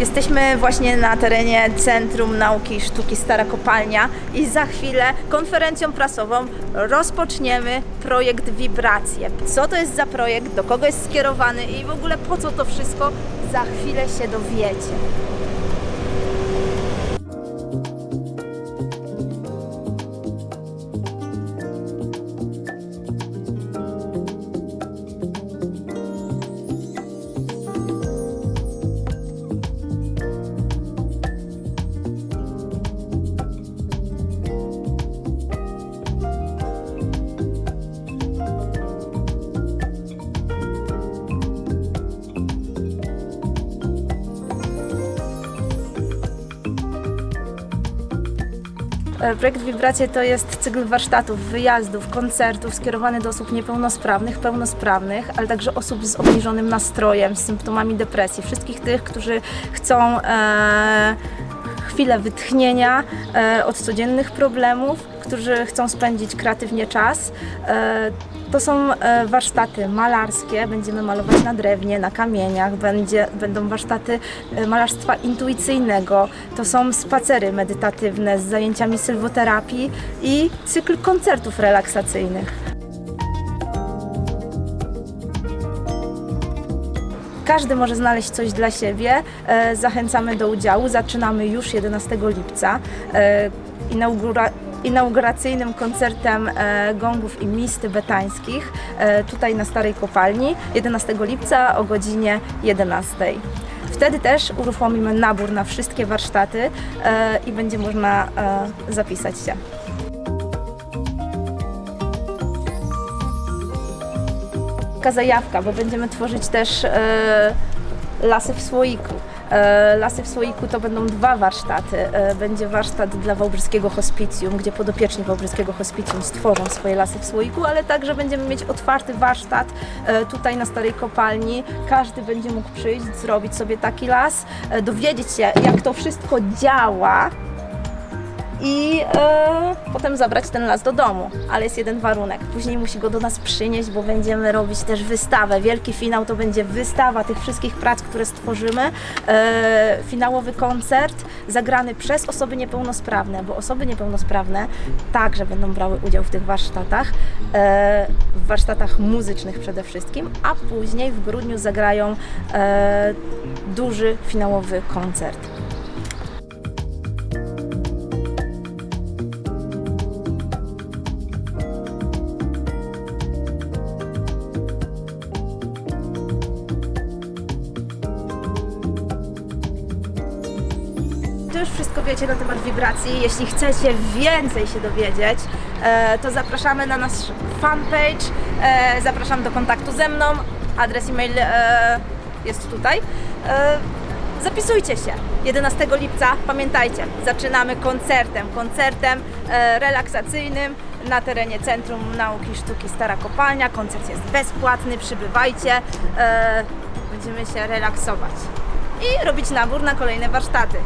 Jesteśmy właśnie na terenie Centrum Nauki i Sztuki Stara Kopalnia i za chwilę konferencją prasową rozpoczniemy projekt Wibracje. Co to jest za projekt, do kogo jest skierowany i w ogóle po co to wszystko, za chwilę się dowiecie. Projekt Wibracje to jest cykl warsztatów, wyjazdów, koncertów skierowany do osób niepełnosprawnych, pełnosprawnych, ale także osób z obniżonym nastrojem, z symptomami depresji. Wszystkich tych, którzy chcą e, chwilę wytchnienia e, od codziennych problemów, którzy chcą spędzić kreatywnie czas. E, to są e, warsztaty malarskie, będziemy malować na drewnie, na kamieniach, będzie, będą warsztaty malarstwa intuicyjnego, to są spacery medytatywne z zajęciami sylwoterapii i cykl koncertów relaksacyjnych. Każdy może znaleźć coś dla siebie. E, Zachęcamy do udziału. Zaczynamy już 11 lipca. E, Inaugura inauguracyjnym koncertem e, gongów i mis tybetańskich e, tutaj na Starej Kopalni 11 lipca o godzinie 11. Wtedy też uruchomimy nabór na wszystkie warsztaty i będzie można zapisać się. Taka zajawka, bo będziemy tworzyć też e, lasy w słoiku. E, lasy w słoiku to będą dwa warsztaty. E, będzie warsztat dla Wałbrzyskiego Hospicjum, gdzie podopieczni Wałbrzyskiego Hospicjum stworzą swoje lasy w słoiku, ale także będziemy mieć otwarty warsztat e, tutaj na Starej Kopalni. Każdy będzie mógł przyjść, zrobić sobie taki las, e, dowiedzieć się jak to wszystko działa, i e, potem zabrać ten las do domu. Ale jest jeden warunek. Później musi go do nas przynieść, bo będziemy robić też wystawę. Wielki finał to będzie wystawa tych wszystkich prac, które stworzymy. E, finałowy koncert zagrany przez osoby niepełnosprawne, bo osoby niepełnosprawne także będą brały udział w tych warsztatach. E, w warsztatach muzycznych przede wszystkim, a później w grudniu zagrają duży finałowy koncert. Już wszystko wiecie na temat wibracji. Jeśli chcecie więcej się dowiedzieć, e, to zapraszamy na nasz fanpage. E, zapraszam do kontaktu ze mną. Adres e-mail e, jest tutaj. Zapisujcie się. 11 lipca, pamiętajcie, zaczynamy koncertem. Koncertem relaksacyjnym na terenie Centrum Nauki i Sztuki Stara Kopalnia. Koncert jest bezpłatny, przybywajcie. Będziemy się relaksować i robić nabór na kolejne warsztaty.